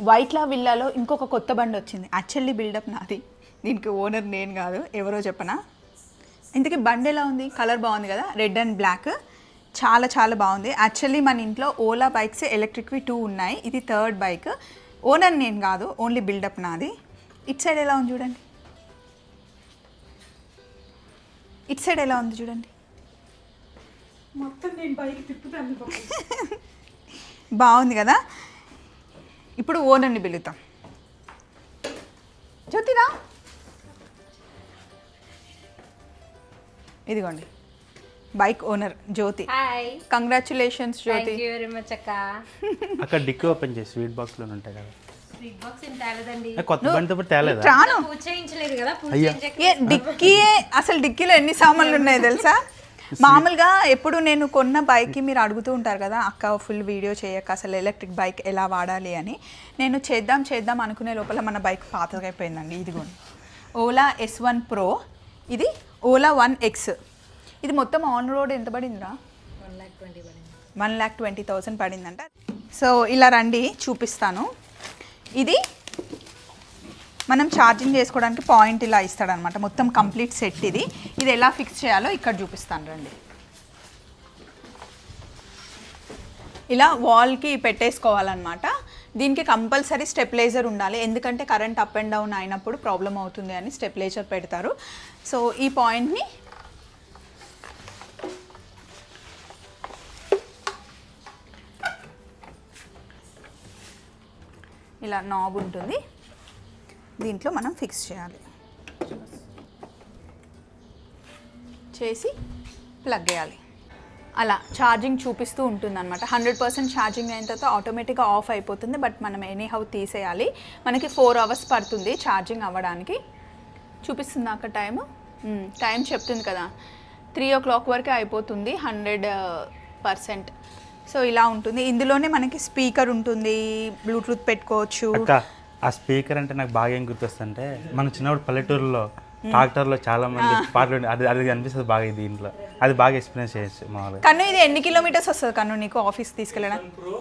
వైట్లా విల్లాలో ఇంకొక కొత్త బండి వచ్చింది. యాక్చువల్లీ బిల్డప్ నాది. దీనికి ఓనర్ నేను కాదు ఎవరో చెప్పనా? ఇంతకీ బండి ఎలా ఉంది? కలర్ బాగుంది కదా రెడ్ అండ్ బ్లాక్. చాలా చాలా బాగుంది. యాక్చువల్లీ మన ఇంట్లో ఓలా బైక్స్ ఎలక్ట్రిక్వి టూ ఉన్నాయి. ఇది థర్డ్ బైక్. ఓనర్ నేను కాదు ఓన్లీ బిల్డప్ నాది. ఇట్ సైడ్ ఎలా ఉంది చూడండి. ఇట్ సైడ్ ఎలా ఉంది చూడండి. మొత్తం నేను బైక్ తిప్పుతాను. బాగుంది కదా? ఇప్పుడు ఓనర్ని పిలుద్దాం. జ్యోతిరా? ఇదిగోండి. Bike owner Jyoti. Hi congratulations Jyoti. Thank you very much అక్క. అక్కడ డిక్కీ ఓపెన్ చేసి స్వీట్ బాక్స్లో ఉంటాయి కదా. స్వీట్ బాక్స్ ఏం తేలేదండి? ఏ, కొత్త బండితో పాటు తేలేదా? రాను. పూజ చేయించలేదు కదా పూజ ఏ డిక్కీయే అసలు డిక్కీలో ఎన్ని సామాన్లు ఉన్నాయి తెలుసా? మామూలుగా ఎప్పుడు నేను కొన్న బైక్కి మీరు అడుగుతూ ఉంటారు కదా అక్క ఫుల్ వీడియో చేయక అసలు ఎలక్ట్రిక్ బైక్ ఎలా వాడాలి అని. నేను చేద్దాం చేద్దాం అనుకునే లోపల మన బైక్ పాతగా అయిపోయిందండి ఇదిగోండి ఓలా ఎస్ వన్ ప్రో ఇది ఓలా వన్ ఎక్స్ ఇది మొత్తం ఆన్ రోడ్ ఎంత పడిందిరా? వన్ లాక్ ట్వంటీ పడింది. వన్ ల్యాక్ ట్వంటీ థౌసండ్ పడిందంట. సో ఇలా రండి చూపిస్తాను. ఇది మనం ఛార్జింగ్ చేసుకోవడానికి పాయింట్ ఇలా ఇస్తాడనమాట. మొత్తం కంప్లీట్ సెట్ ఇది. ఇది ఎలా ఫిక్స్ చేయాలో ఇక్కడ చూపిస్తాను రండి. ఇలా వాల్కి పెట్టేసుకోవాలన్నమాట. దీనికి కంపల్సరీ స్టెప్లైజర్ ఉండాలి. ఎందుకంటే కరెంట్ అప్ అండ్ డౌన్ అయినప్పుడు ప్రాబ్లం అవుతుంది అని స్టెప్లైజర్ పెడతారు. సో ఈ పాయింట్ని ఇలా నాబ్ ఉంటుంది. దీంట్లో మనం ఫిక్స్ చేయాలి. చేసి ప్లగ్ చేయాలి అలా ఛార్జింగ్ చూపిస్తూ ఉంటుంది అనమాట హండ్రెడ్ పర్సెంట్ ఛార్జింగ్ అయిన తర్వాత ఆటోమేటిక్గా ఆఫ్ అయిపోతుంది. బట్ మనం ఎనీ హౌ తీసేయాలి. మనకి ఫోర్ అవర్స్ పడుతుంది ఛార్జింగ్ అవ్వడానికి. చూపిస్తుంది అక్కడ టైము. టైం చెప్తుంది కదా. త్రీ ఓ క్లాక్ వరకే అయిపోతుంది హండ్రెడ్ పర్సెంట్. సో ఇలా ఉంటుంది. ఇందులోనే మనకి స్పీకర్ ఉంటుంది బ్లూటూత్ పెట్టుకోవచ్చు. ఆ స్పీకర్ అంటే నాకు బాగా ఏం గుర్తొస్తుంటే మన చిన్నప్పుడు పల్లెటూరులో ట్రాక్టర్లో చాలా మంది పాటలు అది అది అనిపిస్తుంది బాగా దీంట్లో. అది బాగా ఎక్స్పీరియన్స్ చేయొచ్చు మామూలుగా. కన్ను ఇది ఎన్ని కిలోమీటర్స్ వస్తుంది కన్ను నీకు ఆఫీస్ తీసుకెళ్ళడం? Pro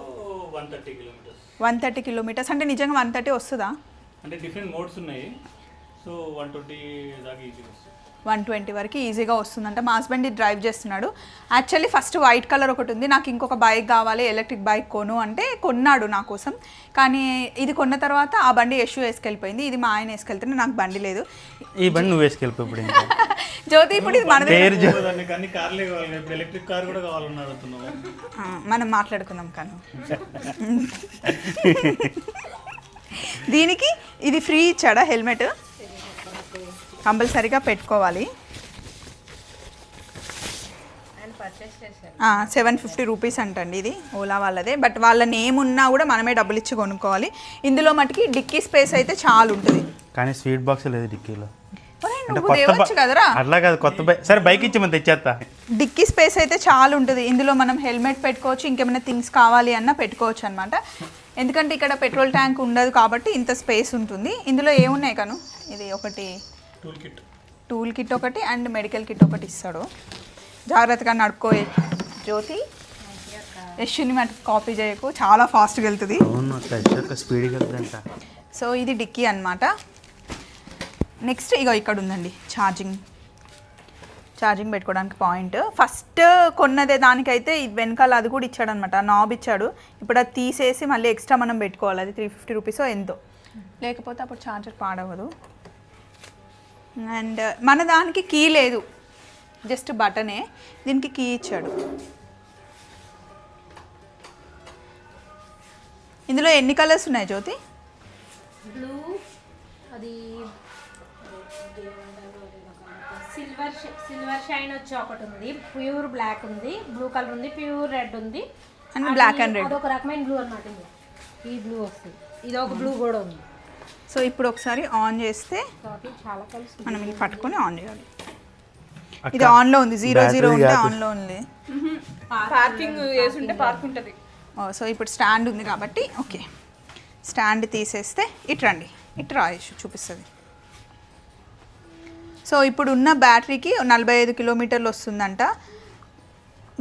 one thirty kilometres one thirty kilometres. అంటే నిజంగా వన్ థర్టీ వస్తుందా? అంటే డిఫరెంట్ మోడ్స్ ఉన్నాయి. సో వన్ ట్వంటీ దాకా ఈజీ వస్తుంది. వన్ ట్వంటీ వరకు ఈజీగా వస్తుందంట. మా హస్బెండ్ ఇది డ్రైవ్ చేస్తున్నాడు. యాక్చువల్లీ ఫస్ట్ వైట్ కలర్ ఒకటి ఉంది. నాకు ఇంకొక బైక్ కావాలి ఎలక్ట్రిక్ బైక్ కొను అంటే కొన్నాడు నా కోసం. కానీ ఇది కొన్న తర్వాత ఆ బండి యశు వేసుకెళ్ళిపోయింది. ఇది మా ఆయన వేసుకెళ్తుంటే నాకు బండి లేదు. ఈ బండి నువ్వు వేసుకెళ్ళిపో ఇప్పుడు ఇంకా. జ్యోతి ఇప్పుడు ఇది ఇప్పుడు ఎలక్ట్రిక్ కార్ కూడా కావాలని మనం మాట్లాడుకుందాం కను. దీనికి ఇది ఫ్రీ ఇచ్చాడా హెల్మెట్? కంపల్సరీగా పెట్టుకోవాలి. సెవెన్ ఫిఫ్టీ రూపీస్ అంటండి ఇది ఓలా వాళ్ళదే. బట్ వాళ్ళ నేమ్ ఉన్నా కూడా మనమే డబ్బులు ఇచ్చి కొనుక్కోవాలి. ఇందులో మటుకి డిక్కీ స్పేస్ అయితే చాలా ఉంటుంది. కానీ స్వీట్ బాక్స్ లేదు డిక్కీలో. అట్లా కాదు కొత్త బైక్ సరే బైక్ ఇచ్చి మనం తెచ్చేస్తా డిక్కీ స్పేస్ అయితే చాలా ఉంటుంది. ఇందులో మనం హెల్మెట్ పెట్టుకోవచ్చు ఇంకేమైనా థింగ్స్ కావాలి అన్నా పెట్టుకోవచ్చు అనమాట ఎందుకంటే ఇక్కడ పెట్రోల్ ట్యాంక్ ఉండదు కాబట్టి ఇంత స్పేస్ ఉంటుంది. ఇందులో ఏమున్నాయి కను? ఇది ఒకటి టూల్ కిట్. టూల్ కిట్ ఒకటి అండ్ మెడికల్ కిట్ ఒకటి ఇస్తాడు. జాగ్రత్తగా నడుపుకో జ్యోతి. యశ్ని మటుకు కాపీ చేయకు చాలా ఫాస్ట్గా వెళ్తుంది. స్పీడ్గా వెళ్తుందంట. సో ఇది డిక్కీ అన్నమాట. నెక్స్ట్ ఇగో ఇక్కడ ఉందండి ఛార్జింగ్ ఛార్జింగ్ పెట్టుకోవడానికి పాయింట్ ఫస్ట్ కొన్నదే దానికైతే వెనకాల అది కూడా ఇచ్చాడు అనమాట నాబ్ ఇచ్చాడు. ఇప్పుడు అది తీసేసి మళ్ళీ ఎక్స్ట్రా మనం పెట్టుకోవాలి అది త్రీ ఫిఫ్టీ రూపీస్ ఎంతో. లేకపోతే అప్పుడు ఛార్జర్ పాడవదు. అండ్ మన దానికి కీ లేదు. జస్ట్ బటనే దీనికి కీ ఇచ్చాడు. ఇందులో ఎన్ని కలర్స్ ఉన్నాయి జ్యోతి? బ్లూ అది సిల్వర్ సిల్వర్ షైన్ వచ్చి ఒకటి ఉంది. ప్యూర్ బ్లాక్ ఉంది. బ్లూ కలర్ ఉంది ప్యూర్ రెడ్ ఉంది. అది- black and red. అదొక రకమైన బ్లూ అనమాట ఈ బ్లూ వస్తుంది. ఇది ఒక బ్లూ కూడా ఉంది. సో ఇప్పుడు ఒకసారి ఆన్ చేస్తే కాబట్టి చాలా కలుస్తుంది మనం ఇది పట్టుకొని ఆన్ చేయాలి. ఇది ఆన్లో ఉంది జీరో జీరో ఉంటే. ఆన్లో ఉంది. పార్కింగ్ వేసి ఉంటే పార్క్ ఉంటుంది సో ఇప్పుడు స్టాండ్ ఉంది కాబట్టి ఓకే. స్టాండ్ తీసేస్తే ఇటు రండి ఇటు రాయేష్ చూపిస్తుంది. సో ఇప్పుడు ఉన్న బ్యాటరీకి నలభై ఐదు కిలోమీటర్లు వస్తుందంట.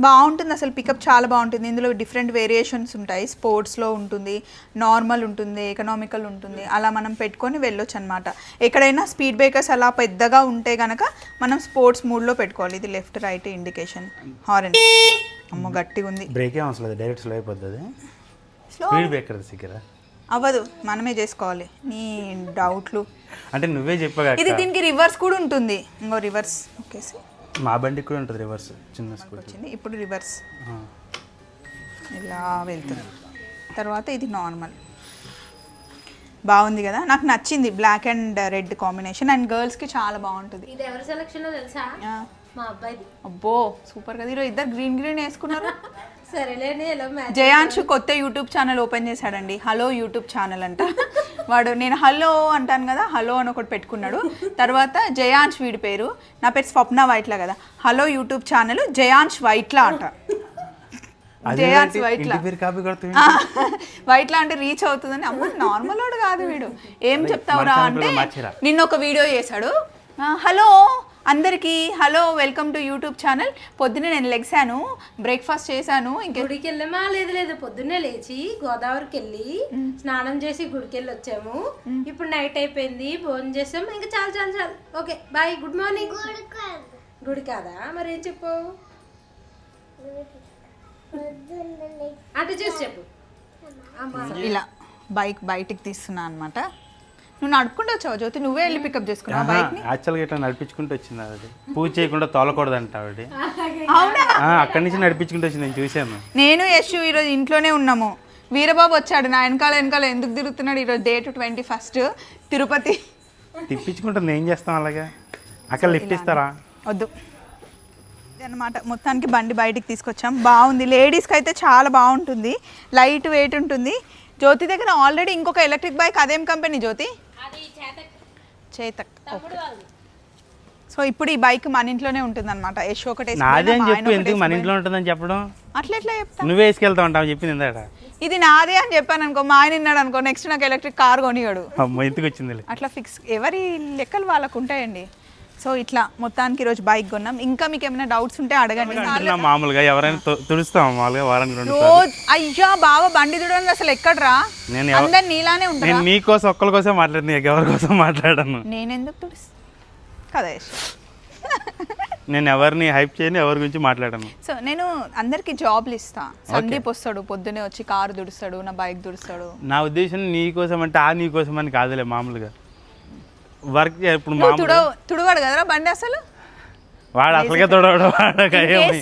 బాగుంటుంది అసలు పికప్ చాలా బాగుంటుంది. ఇందులో డిఫరెంట్ వేరియేషన్స్ ఉంటాయి. స్పోర్ట్స్లో ఉంటుంది నార్మల్ ఉంటుంది ఎకనామికల్ ఉంటుంది. అలా మనం పెట్టుకొని వెళ్ళొచ్చు అనమాట ఎక్కడైనా స్పీడ్ బ్రేకర్స్ అలా పెద్దగా ఉంటే గనక మనం స్పోర్ట్స్ మూడ్లో పెట్టుకోవాలి. ఇది లెఫ్ట్ రైట్ ఇండికేషన్ హారన్ అమ్మో గట్టిగా ఉంది. బ్రేక్ ఏం అవసరం డైరెక్ట్ స్లో అయిపోతుంది స్పీడ్ బ్రేకర్ దగ్గర అవ్వదు. మనమే చేసుకోవాలి. నీ డౌట్లు అంటే నువ్వే చెప్పగా ఇది దీనికి రివర్స్ కూడా ఉంటుంది. ఇంకో రివర్స్ ఓకేసి మా బండికి కూడా ఉంటుంది రివర్స్ చిన్న స్కూటీ వచ్చింది ఇప్పుడు రివర్స్ ఇలా వెళ్తుంది. తర్వాత ఇది నార్మల్ బాగుంది కదా? నాకు నచ్చింది black and red combination and గర్ల్స్కి చాలా బాగుంటుంది. ఇది ఎవరి సెలక్షన్ తెలుసా? మా అబ్బాయిది. అబ్బో సూపర్ కదా. ఈరోజు ఇద్దరు గ్రీన్ గ్రీన్ వేసుకున్నారు. సరేలేని ఎలా మ్యాచ్ జయాంశు కొత్త యూట్యూబ్ ఛానల్ ఓపెన్ చేశాడండి. హలో యూట్యూబ్ ఛానల్ అంట. వాడు నేను హలో అంటాను కదా హలో అని ఒకటి పెట్టుకున్నాడు. తర్వాత జయాంశ్ వీడి పేరు. నా పేరు స్వప్న వైట్ల కదా. Hello YouTube channel Jayansh Vytla అంట. జయాంశ్ వైట్ల. వైట్లా అంటే రీచ్ అవుతుందని అమ్మ నార్మల్ వాడు కాదు వీడు. ఏం చెప్తావురా అంటే. నిన్న ఒక వీడియో చేశాడు. హలో అందరికీ hello welcome to YouTube channel. పొద్దున్నే నేను లెగ్సాను బ్రేక్ఫాస్ట్ చేశాను ఇంకే గుడికి వెళ్ళామా లేదు లేదు. పొద్దున్నే లేచి గోదావరికి వెళ్ళి స్నానం చేసి గుడికి వెళ్ళి వచ్చాము ఇప్పుడు నైట్ అయిపోయింది భోజనం చేసాం ఇంకా చాలు చాలు చాలు. Okay bye good morning. గుడి కాదా? మరి ఏం చెప్పు అటు చూసి చెప్పు. ఇలా బైక్ బయటికి తీస్తున్నా అనమాట నువ్వు నడుపుకుంటూ వచ్చావు జ్యోతి? నువ్వే వెళ్ళి పికప్ చేసుకున్నావు బైక్ని యాక్చువల్గా ఇట్లా నడిపించుకుంటూ వచ్చింది అది పూజ చేయకుండా తోలకూడదంట ఆవిడ. అవునా? ఆ, అక్కడి నుంచి నడిపించుకుంటూ వచ్చింది నేను చూశాను. నేను యశు ఈరోజు ఇంట్లోనే ఉన్నాము. వీరబాబు వచ్చాడు నా వెనకాల వెనకాల ఎందుకు తిరుగుతున్నాడు ఈరోజు డేట్ ట్వంటీ ఫస్ట్ తిరుపతి. తిప్పించుకుంటుంది ఏం చేస్తాం అలాగా? అక్కడ లిఫ్ట్ ఇస్తారా? వద్దు. అనమాట మొత్తానికి బండి బయటికి తీసుకొచ్చాం. బాగుంది. లేడీస్కి అయితే చాలా బాగుంటుంది. లైట్ వెయిట్ ఉంటుంది. జ్యోతి దగ్గర ఆల్రెడీ ఇంకొక ఎలక్ట్రిక్ బైక్ అదేం company Jyoti? Chetak. Okay. So ఇప్పుడు ఈ బైక్ మన ఇంట్లోనే ఉంటుంది అనమాట యశ్ ఒకటి నాదే అని చెప్పు ఎందుకు మన. ఇంట్లో ఉంటుందని చెప్పడం? అట్లా ఎట్లా చెప్తా నువ్వే వేసుకెళ్తా ఉంటావు చెప్పింది ఇందాక. ఇది నాదే అని చెప్పాను అనుకో మా ఆయన విన్నాడు అనుకో నెక్స్ట్ నాకు ఎలక్ట్రిక్ కార్ కొనియాడు. అమ్మ ఎందుకు వచ్చింది అట్లా ఫిక్స్ ఎవరి లెక్కలు వాళ్ళకు ఉంటాయండి? సో ఇట్లా మొత్తానికి ఈరోజు బైక్ కొన్నాం. ఇంకా మీకు ఏమైనా డౌట్స్ ఉంటే అడగండి. మామూలుగా? ఎవరైనా తుడుస్తాం మామూలుగా వారానికి రెండు. రోజు అయ్యా బావ బండి చూడండి అసలు ఎక్కడ్రా? నేను అందరు నీలానే ఉంటారా? నేను నీ కోసం ఒక్కరి కోసం మాట్లాడిన ఎవరి కోసం మాట్లాడాను. నేను ఎందుకు తుడిస్ కదా నేను ఎవరిని హైప్ చేయను ఎవరి గురించి మాట్లాడాను. సో నేను అందరికి జాబ్లు ఇస్తా. సందీప్ వస్తాడు పొద్దునే వచ్చి కారు దుడుస్తాడు నా బైక్ దుడుస్తాడు నా ఉద్దేశం నీ కోసం అంటే ఆ నీ కోసం అని కాదులే మామూలుగా. వర్క్ ఇప్పుడు నువ్వు మామూలు తుడ తుడవాడు కదరా బండి అసలు? వాడు అసలుకే తొడవడం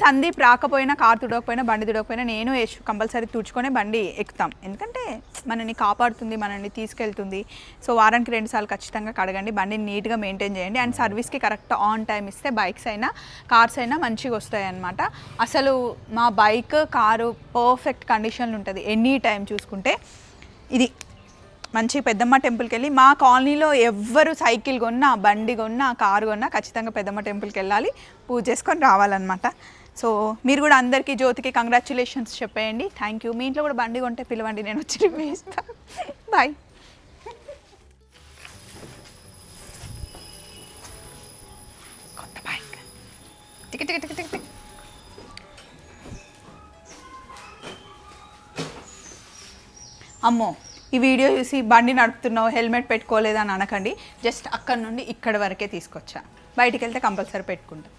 సందీప్ రాకపోయినా కార్ తుడకపోయినా బండి తుడకపోయినా నేను కంపల్సరీ తుడుచుకొని బండి ఎక్కుతాం. ఎందుకంటే మనల్ని కాపాడుతుంది మనల్ని తీసుకెళ్తుంది. సో వారానికి రెండు సార్లు ఖచ్చితంగా కడగండి బండిని నీట్గా మెయింటైన్ చేయండి. అండ్ సర్వీస్కి కరెక్ట్ ఆన్ టైం ఇస్తే బైక్స్ అయినా కార్స్ అయినా మంచిగా వస్తాయి అన్నమాట. అసలు మా బైక్ కారు పర్ఫెక్ట్ కండిషన్లో ఉంటుంది. ఎనీ టైం చూసుకుంటే. ఇది మంచి పెద్దమ్మ టెంపుల్కి వెళ్ళి మా కాలనీలో ఎవ్వరు సైకిల్ కొన్నా బండి కొన్నా కారు కొన్నా ఖచ్చితంగా పెద్దమ్మ టెంపుల్కి వెళ్ళాలి పూజ చేసుకొని రావాలన్నమాట. సో మీరు కూడా అందరికీ జ్యోతికి కంగ్రాచులేషన్స్ చెప్పేయండి. Thank you. మీ ఇంట్లో కూడా బండి కొంటే పిలవండి నేను వచ్చి రివ్యూ ఇస్తాను బాయ్. కొత్త bike. Tick tick tick tick tick. అమ్మో ఈ వీడియో చూసి బండి నడుపుతున్నావు హెల్మెట్ పెట్టుకోలేదని అనకండి. జస్ట్ అక్కడ నుండి ఇక్కడ వరకే తీసుకొచ్చా. బయటికి వెళ్తే కంపల్సరీ పెట్టుకుంటాం.